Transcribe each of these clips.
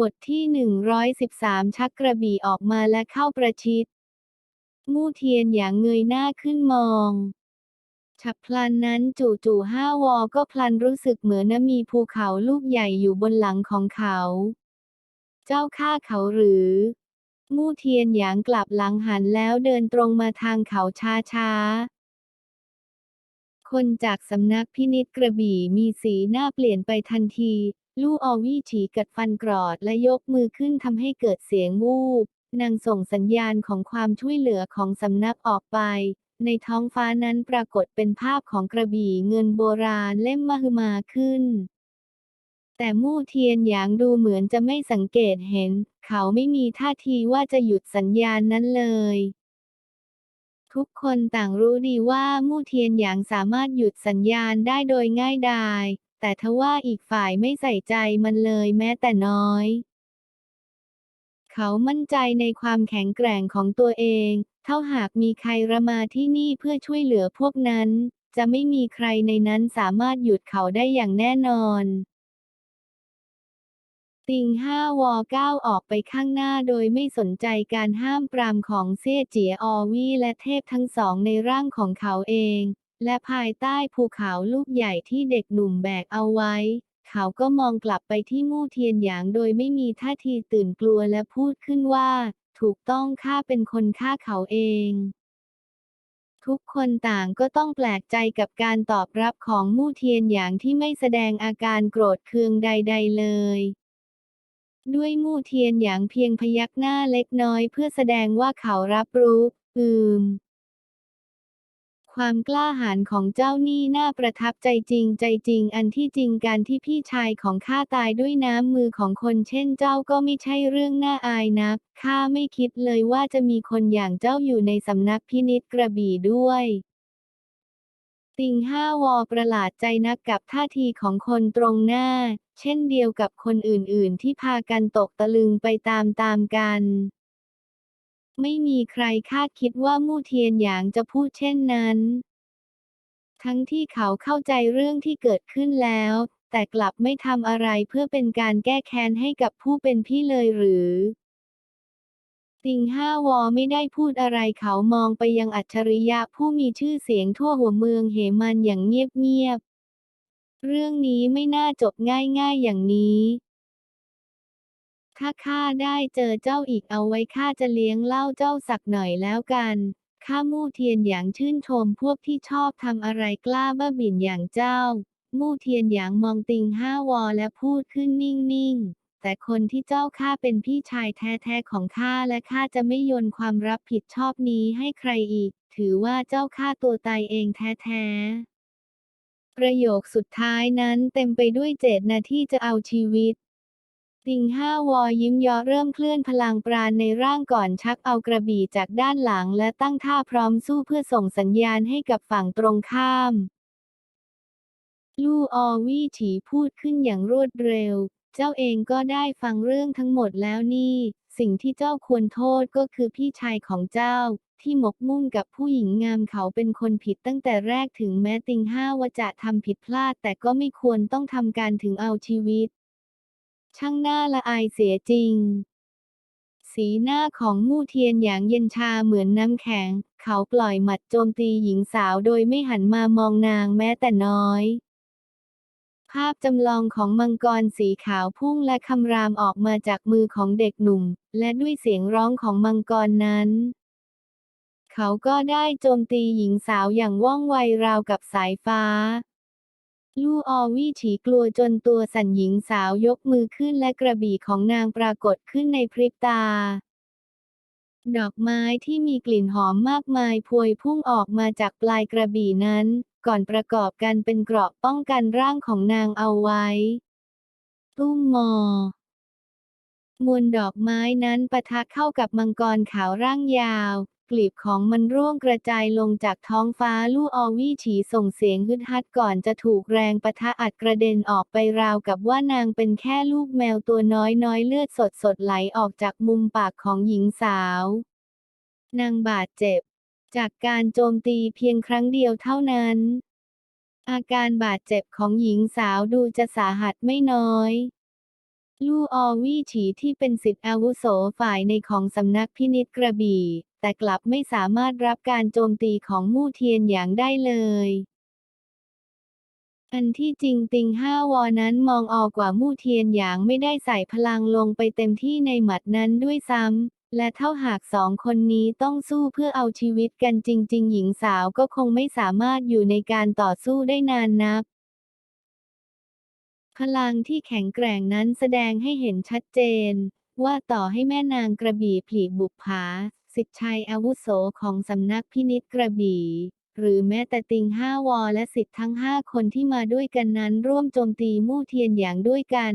บทที่ 113 ชักกระบี่ออกมาและเข้าประชิด มู่เทียนหยางเงยหน้าขึ้นมอง ฉับพลันนั้นจู่ๆห้าวอก็พลันรู้สึกเหมือนมีภูเขาลูกใหญ่อยู่บนหลังของเขา เจ้าข้าเขาหรือ มู่เทียนหยางกลับหลังหันแล้วเดินตรงมาทางเขาช้าๆคนจากสำนักพินิจกระบี่มีสีหน้าเปลี่ยนไปทันที ลู่ออวี่ฉีกัดฟันกรอดและยกมือขึ้นทำให้เกิดเสียงวูบนางส่งสัญญาณของความช่วยเหลือของสำนักออกไป ในท้องฟ้านั้นปรากฏเป็นภาพของกระบี่เงินโบราณเล่มมหึมาขึ้น แต่มู่เทียนหยางดูเหมือนจะไม่สังเกตเห็น เขาไม่มีท่าทีว่าจะหยุดสัญญาณนั้นเลยทุกคนต่างรู้ดีว่ามู่เทียนหยางสามารถหยุดสัญญาณได้โดยง่ายดาย แต่ทว่าอีกฝ่ายไม่ใส่ใจมันเลยแม้แต่น้อย เขามั่นใจในความแข็งแกร่งของตัวเอง เท่าหากมีใครระมาที่นี่เพื่อช่วยเหลือพวกนั้น จะไม่มีใครในนั้นสามารถหยุดเขาได้อย่างแน่นอนติงห้าวอก้าวออกไปข้างหน้าโดยไม่สนใจการห้ามปรามของเซี่ยเจียออวี่และเทพทั้งสองในร่างของเขาเอง และภายใต้ภูเขาลูกใหญ่ที่เด็กหนุ่มแบกเอาไว้ เขาก็มองกลับไปที่มู่เทียนหยางโดยไม่มีท่าทีตื่นกลัวและพูดขึ้นว่า ถูกต้องข้าเป็นคนฆ่าเขาเอง ทุกคนต่างก็ต้องแปลกใจกับการตอบรับของมู่เทียนหยางที่ไม่แสดงอาการโกรธเคืองใด ๆ เลยด้วยมู่เทียนหยางเพียงพยักหน้าเล็กน้อยเพื่อแสดงว่าเขารับรู้ อืม ความกล้าหาญของเจ้านี่น่าประทับใจจริงใจจริง อันที่จริงการที่พี่ชายของข้าตายด้วยน้ำมือของคนเช่นเจ้าก็ไม่ใช่เรื่องน่าอายนัก ข้าไม่คิดเลยว่าจะมีคนอย่างเจ้าอยู่ในสำนักพินิจกระบี่ด้วยติงห้าวอประหลาดใจนักกับท่าทีของคนตรงหน้า เช่นเดียวกับคนอื่นๆ ที่พากันตกตะลึงไปตามๆกัน ไม่มีใครคาดคิดว่ามู่เทียนหยางจะพูดเช่นนั้น ทั้งที่เขาเข้าใจเรื่องที่เกิดขึ้นแล้ว แต่กลับไม่ทำอะไรเพื่อเป็นการแก้แค้นให้กับผู้เป็นพี่เลยหรือติงห้าวอไม่ได้พูดอะไรเขามองไปยังอัจฉริยะผู้มีชื่อเสียงทั่วหัวเมืองเหมันอย่างเงียบๆเรื่องนี้ไม่น่าจบง่ายๆอย่างนี้ ถ้าข้าได้เจอเจ้าอีกเอาไว้ข้าจะเลี้ยงเหล้าเจ้าสักหน่อยแล้วกันข้ามู่เทียนหยางชื่นชมพวกที่ชอบทำอะไรกล้าบ้าบิ่นอย่างเจ้า มู่เทียนหยางมองติงห้าวอและพูดขึ้นนิ่งๆ แต่คนที่เจ้าข้าเป็นพี่ชายแท้ๆของข้าและข้าจะไม่โยนความรับผิดชอบนี้ให้ใครอีก ถือว่าเจ้าข้าตัวตายเองแท้ๆ ประโยคสุดท้ายนั้นเต็มไปด้วยเจตนาที่จะเอาชีวิต ติงห้าวอยิ้มยาะเริ่มเคลื่อนพลังปราณในร่างก่อนชักเอากระบี่จากด้านหลังและตั้งท่าพร้อมสู้เพื่อส่งสัญญาณให้กับฝั่งตรงข้าม ลู่ออวี่ฉีพูดขึ้นอย่างรวดเร็ว เจ้าเองก็ได้ฟังเรื่องทั้งหมดแล้วนี่ สิ่งที่เจ้าควรโทษก็คือพี่ชายของเจ้า ที่หมกมุ่นกับผู้หญิงงามเขาเป็นคนผิดตั้งแต่แรกถึงแม้ติงห้าวจะทำผิดพลาด แต่ก็ไม่ควรต้องทำการถึงเอาชีวิต ช่างน่าละอายเสียจริง สีหน้าของมู่เทียนหยางเย็นชาเหมือนน้ำแข็ง เขาปล่อยหมัดโจมตีหญิงสาวโดยไม่หันมามองนางแม้แต่น้อยภาพจำลองของมังกรสีขาวพุ่งและคำรามออกมาจากมือของเด็กหนุ่ม และด้วยเสียงร้องของมังกรนั้น เขาก็ได้โจมตีหญิงสาวอย่างว่องไวราวกับสายฟ้า ลู่ออวี่ฉีกลัวจนตัวสั่นหญิงสาวยกมือขึ้นและกระบี่ของนางปรากฏขึ้นในพริบตา ดอกไม้ที่มีกลิ่นหอมมากมายพวยพุ่งออกมาจากปลายกระบี่นั้น ก่อนประกอบกันเป็นเกราะป้องกันร่างของนางเอาไว้ ตุ้มมอมวลดอกไม้นั้นปะทะเข้ากับมังกรขาวร่างยาว กลีบของมันร่วงกระจายลงจากท้องฟ้าลู่ออวี่ฉีส่งเสียงฮึดฮัดก่อนจะถูกแรงปะทะอัดกระเด็นออกไปราวกับว่านางเป็นแค่ลูกแมวตัวน้อยน้อยเลือดสดสดไหลออกจากมุมปากของหญิงสาว นางบาดเจ็บ จากการโจมตีเพียงครั้งเดียวเท่านั้น อาการบาดเจ็บของหญิงสาวดูจะสาหัสไม่น้อยลู่ออวี่ฉีที่เป็นสิทธิอาวุโสฝ่ายในของสำนักพินิจกระบี่ แต่กลับไม่สามารถรับการโจมตีของมู่เทียนหยางได้เลย อันที่จริงติงห้าวอนั้นมองออกกว่ามู่เทียนหยางไม่ได้ใส่พลังลงไปเต็มที่ในหมัดนั้นด้วยซ้ำ และเท่าหากสองคนนี้ต้องสู้เพื่อเอาชีวิตกันจริง ๆ หญิงสาวก็คงไม่สามารถอยู่ในการต่อสู้ได้นานนักพลังที่แข็งแกร่งนั้นแสดงให้เห็นชัดเจน ว่าต่อให้แม่นางกระบี่ผลีบุปผา สิทธิชัยอาวุโสของสำนักพินิจกระบี่หรือแม้แต่ติงห้าวอและสิทธิ์ทั้งห้าคนที่มาด้วยกันนั้นร่วมโจมตีมู่เทียนอย่างด้วยกัน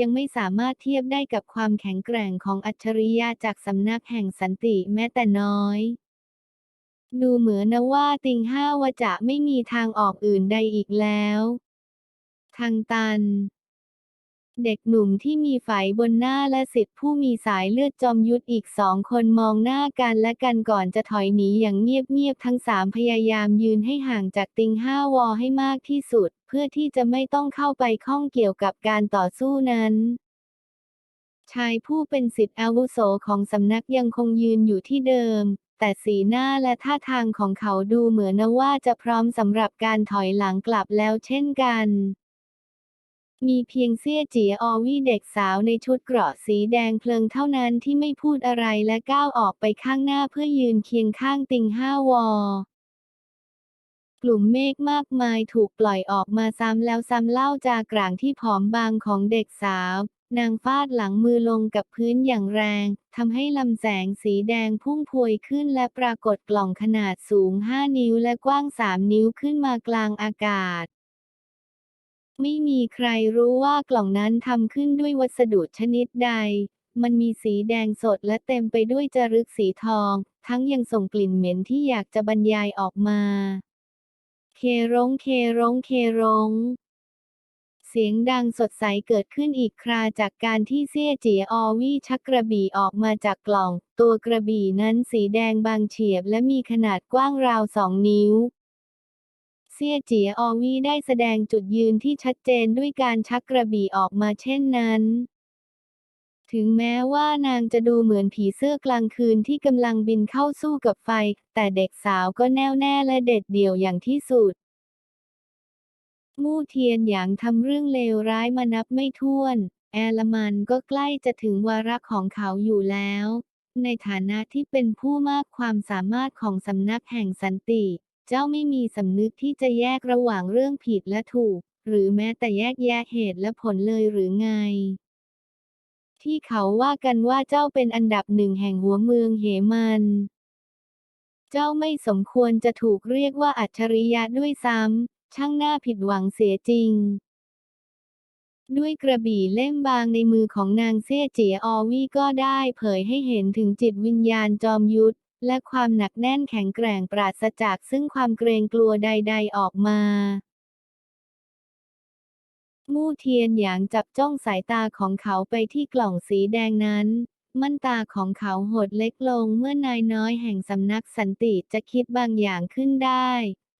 ยังไม่สามารถเทียบได้กับความแข็งแกร่งของอัจฉริยะจากสำนักแห่งสันติแม้แต่น้อย ดูเหมือนนะว่าติงห้าวจะไม่มีทางออกอื่นใดอีกแล้ว ทางตัน เด็กหนุ่มที่มีไฝบนหน้าและสิทธิผู้มีสายเลือดจอมยุทธอีกสองคนมองหน้ากันและกันก่อนจะถอยหนีอย่างเงียบๆทั้งสามพยายามยืนให้ห่างจากติงห้าวอให้มากที่สุด เพื่อที่จะไม่ต้องเข้าไปข้องเกี่ยวกับการต่อสู้นั้นชายผู้เป็นสิทธิอาวุโสของสำนักยังคงยืนอยู่ที่เดิม แต่สีหน้าและท่าทางของเขาดูเหมือนว่าจะพร้อมสำหรับการถอยหลังกลับแล้วเช่นกัน มีเพียงเซี่ยจีออวี่เด็กสาวในชุดเกราะสีแดงเพลิงเท่านั้นที่ไม่พูดอะไรและก้าวออกไปข้างหน้าเพื่อยืนเคียงข้างติงห้าวอกลุ่มเมฆมากมายถูกปล่อยออกมาซ้ำแล้วซ้ำเล่าจากลางที่ผอมบางของเด็กสาว นางฟาดหลังมือลงกับพื้นอย่างแรงทำให้ลำแสงสีแดงพุ่งพวยขึ้นและปรากฏกล่องขนาดสูง 5 นิ้วและกว้าง 3 นิ้วขึ้นมากลางอากาศ ไม่มีใครรู้ว่ากล่องนั้นทำขึ้นด้วยวัสดุชนิดใด มันมีสีแดงสดและเต็มไปด้วยจรึกสีทอง ทั้งยังส่งกลิ่นเหม็นที่อยากจะบรรยายออกมา เครงเครงเครงเสียงดังสดใสเกิดขึ้นอีกคราจากการที่เซี่ยเจียอวี่ชักกระบี่ออกมาจากกล่อง ตัวกระบี่นั้นสีแดงบางเฉียบและมีขนาดกว้างราวสองนิ้ว เซี่ยเจียออวีได้แสดงจุดยืนที่ชัดเจนด้วยการชักกระบี่ออกมาเช่นนั้นถึงแม้ว่านางจะดูเหมือนผีเสื้อกลางคืนที่กำลังบินเข้าสู้กับไฟ แต่เด็กสาวก็แน่วแน่และเด็ดเดี่ยวอย่างที่สุด มู่เทียนหยางทำเรื่องเลวร้ายมานับไม่ถ้วน แอลมันก็ใกล้จะถึงวาระของเขาอยู่แล้ว ในฐานะที่เป็นผู้มากความสามารถของสำนักแห่งสันติ เจ้าไม่มีสำนึกที่จะแยกระหว่างเรื่องผิดและถูก หรือแม้แต่แยกแยะเหตุและผลเลยหรือไง ที่เขาว่ากันว่าเจ้าเป็นอันดับหนึ่งแห่งหัวเมืองเหมัน เจ้าไม่สมควรจะถูกเรียกว่าอัจฉริยะด้วยซ้ำ ช่างน่าผิดหวังเสียจริงด้วยกระบี่เล่มบางในมือของนางเซ่เจียออวี่ก็ได้เผยให้เห็นถึงจิตวิญญาณจอมยุทธ และความหนักแน่นแข็งแกร่งปราศจากซึ่งความเกรงกลัวใด ๆ ออกมามู่เทียนหยางจับจ้องสายตาของเขาไปที่กล่องสีแดงนั้น มั่นตาของเขาหดเล็กลงเมื่อนายน้อยแห่งสำนักสันติจะคิดบางอย่างขึ้นได้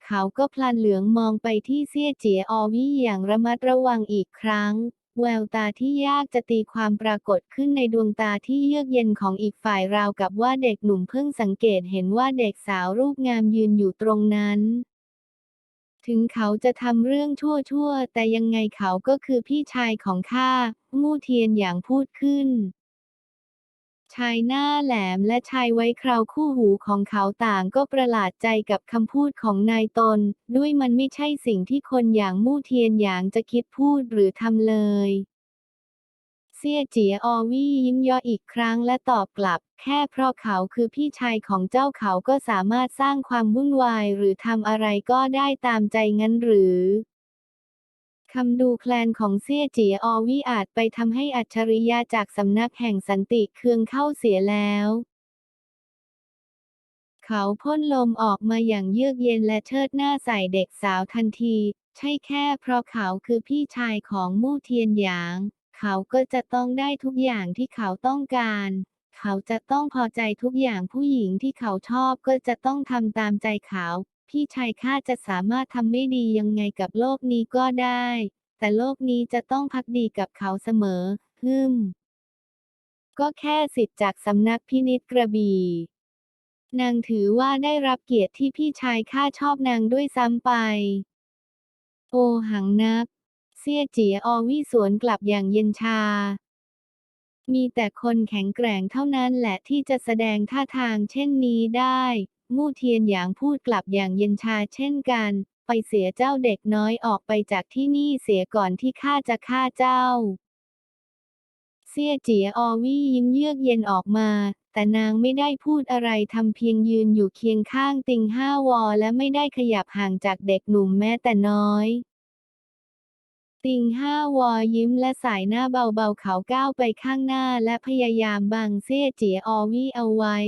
เขาก็พลันเหลืองมองไปที่เซี่ยเจียออวี่อย่างระมัดระวังอีกครั้ง แววตาที่ยากจะตีความปรากฏขึ้นในดวงตาที่เยือกเย็นของอีกฝ่ายราวกับว่าเด็กหนุ่มเพิ่งสังเกตเห็นว่าเด็กสาวรูปงามยืนอยู่ตรงนั้น ถึงเขาจะทำเรื่องชั่วๆ แต่ยังไงเขาก็คือพี่ชายของข้ามู่เทียนอย่างพูดขึ้น ชายหน้าแหลมและชายไว้คราวคู่หูของเขาต่างก็ประหลาดใจกับคำพูดของนายตน ด้วยมันไม่ใช่สิ่งที่คนอย่างมู่เทียนอย่างจะคิดพูดหรือทำเลยเซี่ยเจียออวี่ยิ้มย่ออีกครั้งและตอบกลับ แค่เพราะเขาคือพี่ชายของเจ้าเขาก็สามารถสร้างความวุ่นวายหรือทำอะไรก็ได้ตามใจงั้นหรือ คำดูแคลนของเซี่ยเจียออวี่อาจไปทำให้อัจฉริยะจากสำนักแห่งสันติเคืองเข้าเสียแล้ว เขาพ่นลมออกมาอย่างเยือกเย็นและเชิดหน้าใส่เด็กสาวทันที ใช่แค่เพราะเขาคือพี่ชายของมู่เทียนหยาง เขาก็จะต้องได้ทุกอย่างที่เขาต้องการ เขาจะต้องพอใจทุกอย่างผู้หญิงที่เขาชอบก็จะต้องทำตามใจเขา พี่ชายข้าจะสามารถทำไม่ดียังไงกับโลกนี้ก็ได้ แต่โลกนี้จะต้องพักดีกับเขาเสมอ ฮึมก็แค่สิทธิ์จากสำนักพินิจกระบี่นางถือว่าได้รับเกียรติที่พี่ชายข้าชอบนางด้วยซ้ำไป โอหังนัก เสี่ยเจียออวี่สวนกลับอย่างเย็นชา มีแต่คนแข็งแกร่งเท่านั้นแหละที่จะแสดงท่าทางเช่นนี้ได้ มู่เทียนหยางพูดกลับอย่างเย็นชาเช่นกัน ไปเสียเจ้าเด็กน้อยออกไปจากที่นี่เสียก่อนที่ข้าจะฆ่าเจ้า เสี่ยเจียอวี่ยิ้มเยือกเย็นออกมา แต่นางไม่ได้พูดอะไรทำเพียงยืนอยู่เคียงข้างติงห้าวอ และไม่ได้ขยับห่างจากเด็กหนุ่มแม้แต่น้อยติงห้าวอยิ้มและสายหน้าเบาๆเขาก้าวไปข้างหน้าและพยายามบังเซี่ยเจียออวี่เอาไว้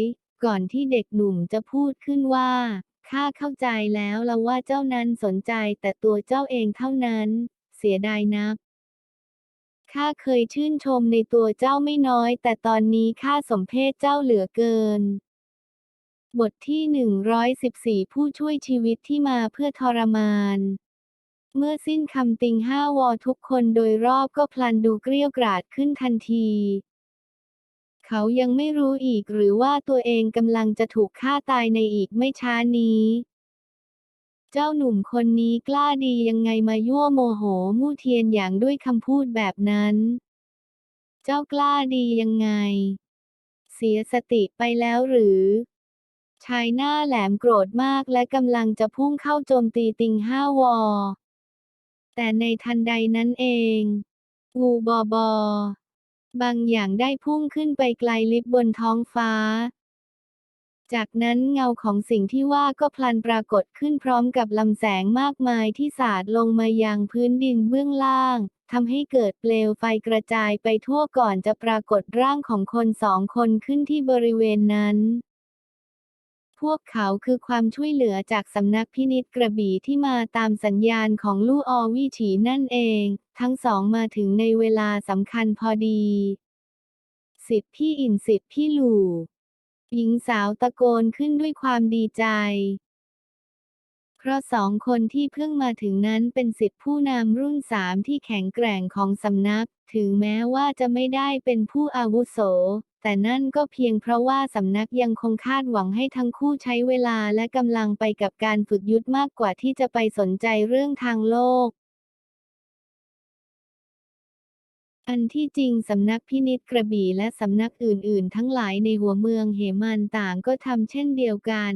ก่อนที่เด็กหนุ่มจะพูดขึ้นว่าข้าเข้าใจแล้วละว่าเจ้านั้นสนใจแต่ตัวเจ้าเองเท่านั้น เสียดายนักข้าเคยชื่นชมในตัวเจ้าไม่น้อย แต่ตอนนี้ข้าสมเพศเจ้าเหลือเกิน บทที่ 114 ผู้ช่วยชีวิตที่มาเพื่อทรมาน เมื่อสิ้นคำติงห้าวอทุกคนโดยรอบก็พลันดูเกรี้ยวกราดขึ้นทันที เขายังไม่รู้อีกหรือว่าตัวเองกำลังจะถูกฆ่าตายในอีกไม่ช้านี้ เจ้าหนุ่มคนนี้กล้าดียังไงมายั่วโมโหมู่เทียนอย่างด้วยคำพูดแบบนั้น เจ้ากล้าดียังไง เสียสติไปแล้วหรือชายหน้าแหลมโกรธมากและกำลังจะพุ่งเข้าโจมตีติงห้าวอ แต่ในทันใดนั้นเอง งูบอบอ บางอย่างได้พุ่งขึ้นไปไกลลิบบนท้องฟ้า จากนั้นเงาของสิ่งที่ว่าก็พลันปรากฏขึ้นพร้อมกับลำแสงมากมายที่สาดลงมายังพื้นดินเบื้องล่างทำให้เกิดเปลวไฟกระจายไปทั่วก่อนจะปรากฏร่างของคนสองคนขึ้นที่บริเวณนั้น พวกเขาคือความช่วยเหลือจากสำนักพินิจกระบี่ที่มาตามสัญญาณของลู่อวี่ฉีนั่นเอง ทั้งสองมาถึงในเวลาสำคัญพอดี สิทธิพี่อินสิทธิพี่หลู่หญิงสาวตะโกนขึ้นด้วยความดีใจ เพราะสองคนที่เพิ่งมาถึงนั้นเป็นสิทธิผู้นำรุ่นสามที่แข็งแกร่งของสำนัก ถึงแม้ว่าจะไม่ได้เป็นผู้อาวุโส แต่นั่นก็เพียงเพราะว่าสำนักยังคงคาดหวังให้ทั้งคู่ใช้เวลาและกำลังไปกับการฝึกยุทธมากกว่าที่จะไปสนใจเรื่องทางโลก อันที่จริงสำนักพินิจกระบี่และสำนักอื่นๆ ทั้งหลายในหัวเมืองเหมันต่างก็ทำเช่นเดียวกัน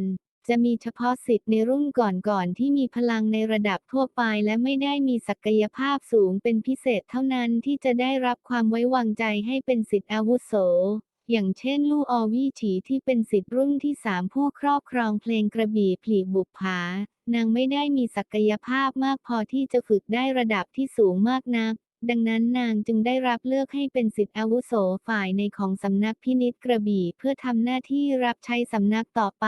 จะมีเฉพาะสิทธิ์ในรุ่นก่อนๆที่มีพลังในระดับทั่วไป และไม่ได้มีศักยภาพสูงเป็นพิเศษเท่านั้นที่จะได้รับความไว้วางใจให้เป็นสิทธิ์อาวุโส อย่างเช่นลู่อวี่ฉีที่เป็นสิทธิ์รุ่นที่สามผู้ครอบครองเพลงกระบี่ผลีบุปผา นางไม่ได้มีศักยภาพมากพอที่จะฝึกได้ระดับที่สูงมากนัก ดังนั้นนางจึงได้รับเลือกให้เป็นสิทธิอาวุโสฝ่ายในของสำนักพินิจกระบี่เพื่อทำหน้าที่รับใช้สำนักต่อไป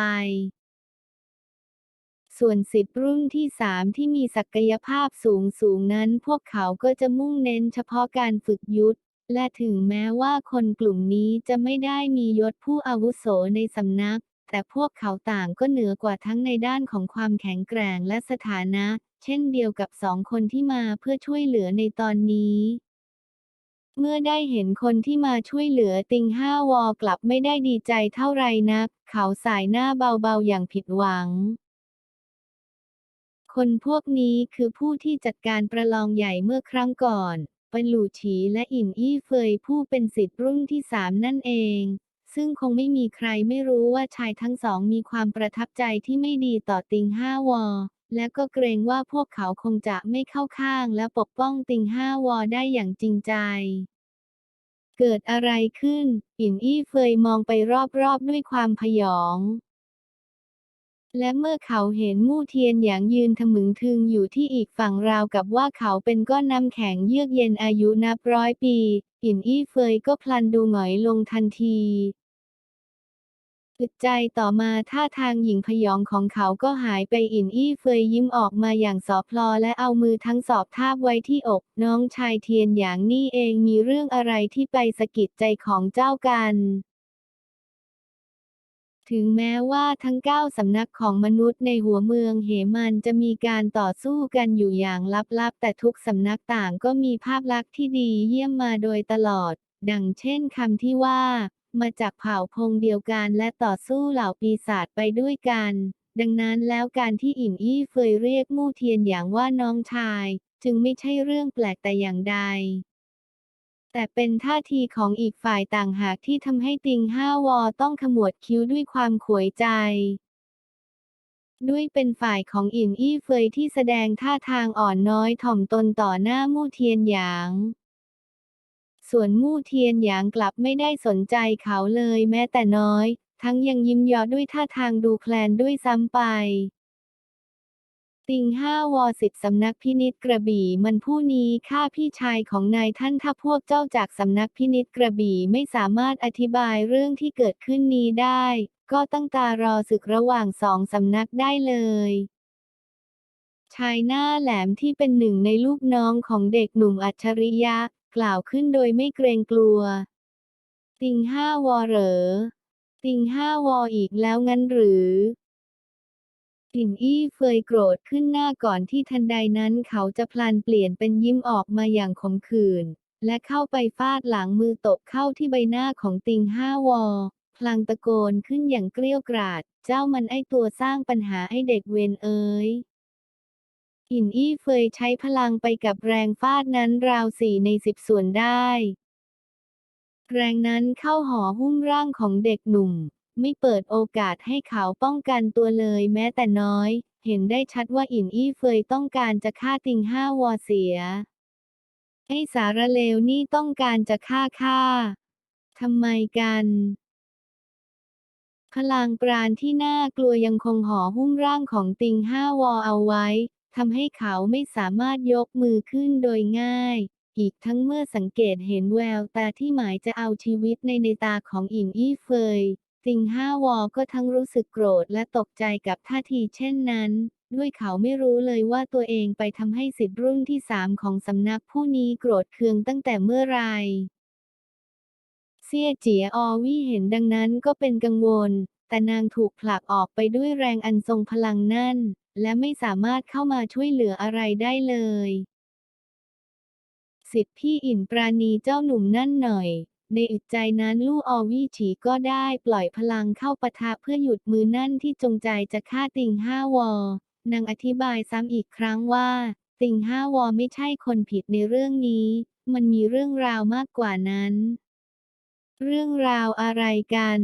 ส่วนสิทธิรุ่นที่สามที่มีศักยภาพสูงสูงนั้น พวกเขาก็จะมุ่งเน้นเฉพาะการฝึกยุทธ และถึงแม้ว่าคนกลุ่มนี้จะไม่ได้มียศผู้อาวุโสในสำนัก แต่พวกเขาต่างก็เหนือกว่าทั้งในด้านของความแข็งแกร่งและสถานะ เช่นเดียวกับสองคนที่มาเพื่อช่วยเหลือในตอนนี้เมื่อได้เห็นคนที่มาช่วยเหลือติงห้าวอกลับไม่ได้ดีใจเท่าไรนัก เขาสายหน้าเบาๆอย่างผิดหวัง คนพวกนี้คือผู้ที่จัดการประลองใหญ่เมื่อครั้งก่อน ป็นหลู่ฉีและอินอี้เฟยผู้เป็นสิทธิ์รุ่นที่สามนั่นเอง ซึ่งคงไม่มีใครไม่รู้ว่าชายทั้งสองมีความประทับใจที่ไม่ดีต่อติงห้าวอ และก็เกรงว่าพวกเขาคงจะไม่เข้าข้างและปกป้องติงห้าวอได้อย่างจริงใจเกิดอะไรขึ้น อินอี้เฟยมองไปรอบๆด้วยความพยอง และเมื่อเขาเห็นมู่เทียนหยางยืนทะมึงทึงอยู่ที่อีกฝั่งราวกับว่าเขาเป็นก้อนน้ำแข็งเยือกเย็นอายุนับร้อยปี อินอี้เฟยก็พลันดูหงอยลงทันทีอึดใจต่อมาท่าทางหญิงพยองของเขาก็หายไปอินอี้เฟยยิ้มออกมาอย่างสอพลอและเอามือทั้งสอบทาบไว้ที่อก น้องชายเทียนหยางนี่เองมีเรื่องอะไรที่ไปสะกิดใจของเจ้ากัน ถึงแม้ว่าทั้ง 9 สำนักของมนุษย์ในหัวเมืองเหมันจะมีการต่อสู้กันอยู่อย่างลับๆ แต่ทุกสำนักต่างก็มีภาพลักษณ์ที่ดีเยี่ยมมาโดยตลอด ดังเช่นคำที่ว่า มาจากเผ่าพงเดียวกันและต่อสู้เหล่าปีศาจไปด้วยกัน ดังนั้นแล้วการที่อินอี้เฟยเรียกมู่เทียนอย่างว่าน้องชาย จึงไม่ใช่เรื่องแปลกแต่อย่างใด แต่เป็นท่าทีของอีกฝ่ายต่างหากที่ทำให้ติงห้าวอต้องขมวดคิ้วด้วยความขวยใจ ด้วยเป็นฝ่ายของอินอี้เฟยที่แสดงท่าทางอ่อนน้อยถ่อมตนต่อหน้ามู่เทียนหยาง ส่วนมู่เทียนหยางกลับไม่ได้สนใจเขาเลยแม้แต่น้อย ทั้งยังยิ้มเยอด้วยท่าทางดูแคลนด้วยซ้ำไป ติงห้าวอสิทธิสำนักพินิษกระบี่มันผู้นี้ข้าพี่ชายของนายท่านถ้าพวกเจ้าจากสำนักพินิษกระบี่ไม่สามารถอธิบายเรื่องที่เกิดขึ้นนี้ได้ ก็ตั้งตารอศึกระหว่างสองสำนักได้เลยชายหน้าแหลมที่เป็นหนึ่งในลูกน้องของเด็กหนุ่มอัจฉริยะ กล่าวขึ้นโดยไม่เกรงกลัว ติงห้าวอเหรอ ติงห้าวออีกแล้วงั้นหรือ ติ่นอี้เฟยโกรธขึ้นหน้าก่อนที่ทันใดนั้นเขาจะพลันเปลี่ยนเป็นยิ้มออกมาอย่างขมขื่นและเข้าไปฟาดหลังมือตบเข้าที่ใบหน้าของติงห้าวอ พลางตะโกนขึ้นอย่างเกรี้ยวกราด เจ้ามันไอตัวสร้างปัญหาไอเด็กเวนเอ๋ยอินอี้เฟยใช้พลังไปกับแรงฟาดนั้นราวสี่ในสิบส่วนได้ แรงนั้นเข้าห่อหุ้มร่างของเด็กหนุ่ม ไม่เปิดโอกาสให้เขาป้องกันตัวเลยแม้แต่น้อย เห็นได้ชัดว่าอินอี้เฟยต้องการจะฆ่าติงห้าวอเสีย ไอ้สารเลวนี่ต้องการจะฆ่าข้าทำไมกันพลังปราณที่น่ากลัวยังคงห่อหุ้มร่างของติงห้าวอเอาไว้ทำให้เขาไม่สามารถยกมือขึ้นโดยง่าย อีกทั้งเมื่อสังเกตเห็นแววตาที่หมายจะเอาชีวิตในในตาของอินอี้เฟย ติงห้าวอก็ทั้งรู้สึกโกรธและตกใจกับท่าทีเช่นนั้น ด้วยเขาไม่รู้เลยว่าตัวเองไปทำให้สิทธิ์รุ่นที่สามของสำนักผู้นี้โกรธเคืองตั้งแต่เมื่อไรเซี่ยเจียออวี่เห็นดังนั้นก็เป็นกังวล แต่นางถูกผลักออกไปด้วยแรงอันทรงพลังนั่น และไม่สามารถเข้ามาช่วยเหลืออะไรได้เลย สิทธิพี่อินปราณีเจ้าหนุ่มนั่นหน่อย ในอึดใจนั้นลู่ออวี่ฉีก็ได้ปล่อยพลังเข้าปะทะเพื่อหยุดมือนั่นที่จงใจจะฆ่าติงห้าวอนางอธิบายซ้ำอีกครั้งว่า ติงห้าวอไม่ใช่คนผิดในเรื่องนี้ มันมีเรื่องราวมากกว่านั้น เรื่องราวอะไรกัน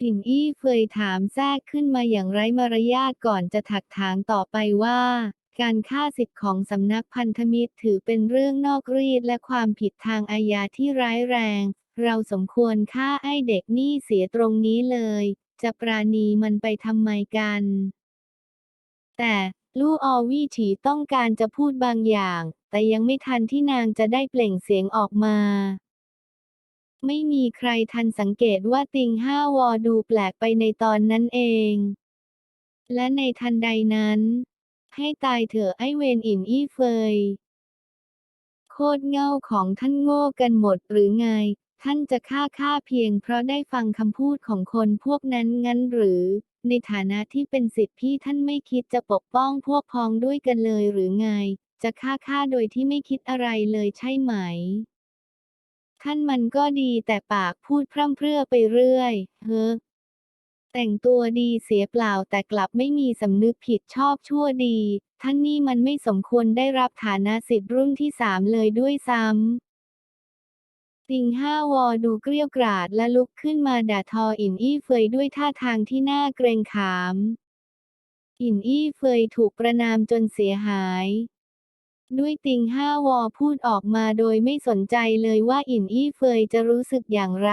ติ่งอี้เฟยถามแทรกขึ้นมาอย่างไร้มารยาทก่อนจะถักถางต่อไปว่า การฆ่าสิทธิ์ของสำนักพันธมิตรถือเป็นเรื่องนอกรีดและความผิดทางอาญาที่ร้ายแรง เราสมควรฆ่าไอ้เด็กนี่เสียตรงนี้เลย จะปราณีมันไปทำไมกัน แต่ลู่ออวี่ฉีต้องการจะพูดบางอย่าง แต่ยังไม่ทันที่นางจะได้เปล่งเสียงออกมาไม่มีใครทันสังเกตว่าติงห้าวอดูแปลกไปในตอนนั้นเอง และในทันใดนั้น ให้ตายเถอะไอเวนอินอี้เฟย โคตรเง่าของท่านโง่กันหมดหรือไง ท่านจะฆ่าข้าเพียงเพราะได้ฟังคำพูดของคนพวกนั้นงั้นหรือ ในฐานะที่เป็นสิทธิพี่ท่านไม่คิดจะปกป้องพวกพ้องด้วยกันเลยหรือไง จะฆ่าข้าโดยที่ไม่คิดอะไรเลยใช่ไหมท่านมันก็ดีแต่ปากพูดพร่ำเพรื่อไปเรื่อย เฮ้อ แต่งตัวดีเสียเปล่าแต่กลับไม่มีสำนึกผิดชอบชั่วดี ท่านนี่มันไม่สมควรได้รับฐานะสิทธิ์รุ่นที่สามเลยด้วยซ้ำติงห้าวอดูเกรี้ยวกราดและลุกขึ้นมาด่าทออินอี้เฟยด้วยท่าทางที่น่าเกรงขาม อินอี้เฟยถูกประนามจนเสียหาย ด้วยติงห้าวอพูดออกมาโดยไม่สนใจเลยว่าอินอี้เฟยจะรู้สึกอย่างไร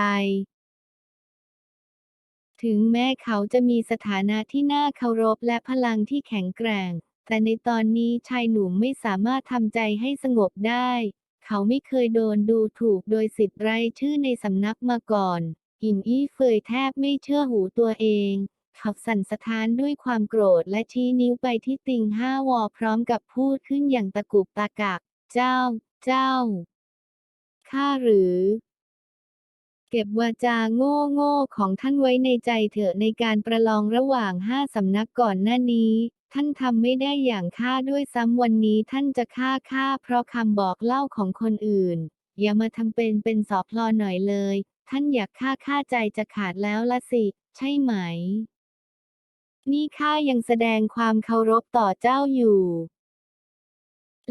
ถึงแม้เขาจะมีสถานะที่น่าเคารพและพลังที่แข็งแกร่ง แต่ในตอนนี้ชายหนุ่มไม่สามารถทำใจให้สงบได้ เขาไม่เคยโดนดูถูกโดยสิทธิ์ไร้ชื่อในสำนักมาก่อนอินอี้เฟยแทบไม่เชื่อหูตัวเองเขาสั่นสะท้านด้วยความโกรธและชี้นิ้วไปที่ติงห้าวอพร้อมกับพูดขึ้นอย่างตะกุกตะกัก เจ้า เจ้า ข้าหรือ เก็บวาจาโง่ๆของท่านไว้ในใจเถอะในการประลองระหว่างห้าสำนักก่อนหน้านี้ ท่านทำไม่ได้อย่างข้าด้วยซ้ำวันนี้ท่านจะฆ่าข้าเพราะคำบอกเล่าของคนอื่น อย่ามาทำเป็นเป็นสอพลอหน่อยเลย ท่านอยากฆ่าข้าใจจะขาดแล้วละสิ ใช่ไหม นี่ข้ายังแสดงความเคารพต่อเจ้าอยู่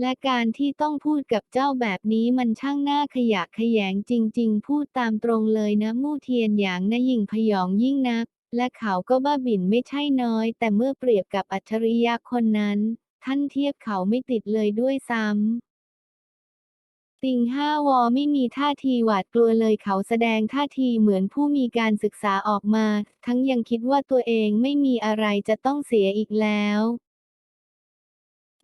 และการที่ต้องพูดกับเจ้าแบบนี้มันช่างหน่าขยะขยงจริง ๆ พูดตามตรงเลยนะมู่เทียนหยางนะยิ่งพยองยิ่งนัก และเขาก็บ้าบิ่นไม่ใช่น้อย แต่เมื่อเปรียบกับอัจฉริยะคนนั้น ท่านเทียบเขาไม่ติดเลยด้วยซ้ำติงห้าวอไม่มีท่าทีหวาดกลัวเลยเขาแสดงท่าทีเหมือนผู้มีการศึกษาออกมา ทั้งยังคิดว่าตัวเองไม่มีอะไรจะต้องเสียอีกแล้ว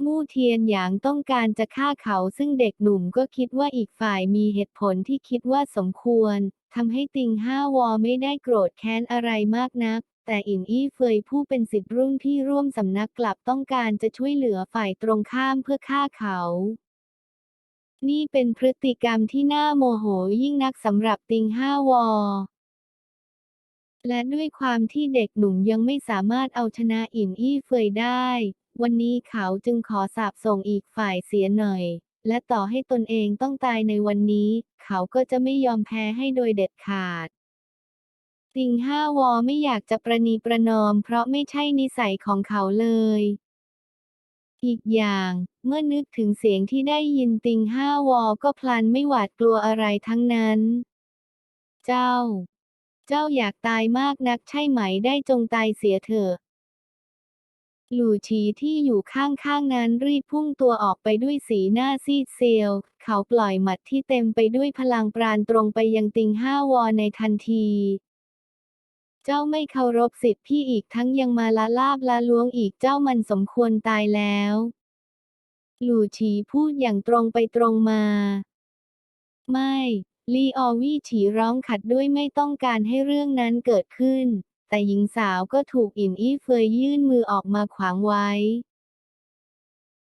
มู่เทียนหยางต้องการจะฆ่าเขาซึ่งเด็กหนุ่มก็คิดว่าอีกฝ่ายมีเหตุผลที่คิดว่าสมควรทำให้ติงห้าวอไม่ได้โกรธแค้นอะไรมากนัก แต่อินอี้เฟยผู้เป็นสิทธิ์รุ่นพี่ร่วมสำนักกลับต้องการจะช่วยเหลือฝ่ายตรงข้ามเพื่อฆ่าเขา นี่เป็นพฤติกรรมที่น่าโมโหยิ่งนักสำหรับติงห้าวอและด้วยความที่เด็กหนุ่มยังไม่สามารถเอาชนะอินอี้เฟยได้ วันนี้เขาจึงขอสาบส่งอีกฝ่ายเสียหน่อย และต่อให้ตนเองต้องตายในวันนี้ เขาก็จะไม่ยอมแพ้ให้โดยเด็ดขาดติงห้าวอไม่อยากจะประนีประนอม เพราะไม่ใช่นิสัยของเขาเลย อีกอย่างเมื่อนึกถึงเสียงที่ได้ยินติงห้าวอก็พลันไม่หวาดกลัวอะไรทั้งนั้น เจ้า เจ้าอยากตายมากนักใช่ไหมได้จงตายเสียเถอะ หลู่ฉีที่อยู่ข้างๆนั้นรีบพุ่งตัวออกไปด้วยสีหน้าซีดเซียว เขาปล่อยหมัดที่เต็มไปด้วยพลังปราณตรงไปยังติงห้าวอในทันที เจ้าไม่เคารพสิทธิพี่อีกทั้งยังมาละลาบละล้วงอีกเจ้ามันสมควรตายแล้ว หลู่ฉีพูดอย่างตรงไปตรงมา ไม่ ลีออวี่ฉีร้องขัดด้วยไม่ต้องการให้เรื่องนั้นเกิดขึ้น แต่หญิงสาวก็ถูกอินอี้เฟยยื่นมือออกมาขวางไว้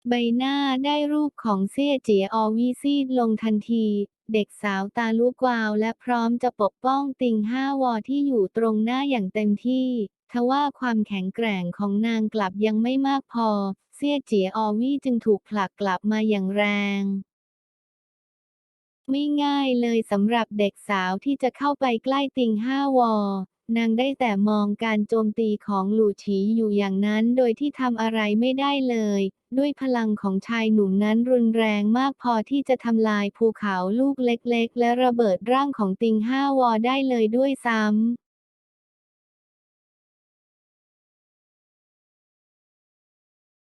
ใบหน้าได้รูปของเซี่ยเจียอวีซีดลงทันที เด็กสาวตาลุกวาวและพร้อมจะปกป้องติงห้าวอที่อยู่ตรงหน้าอย่างเต็มที่ทว่าความแข็งแกร่งของนางกลับยังไม่มากพอเซี่ยเจียออวี่จึงถูกผลักกลับมาอย่างแรง ไม่ง่ายเลยสำหรับเด็กสาวที่จะเข้าไปใกล้ติงห้าวอ นางได้แต่มองการโจมตีของหลู่ฉีอยู่อย่างนั้นโดยที่ทำอะไรไม่ได้เลย ด้วยพลังของชายหนุ่มนั้นรุนแรงมากพอที่จะทำลายภูเขาลูกเล็กๆ และระเบิดร่างของติงห้าวอได้เลยด้วยซ้ำ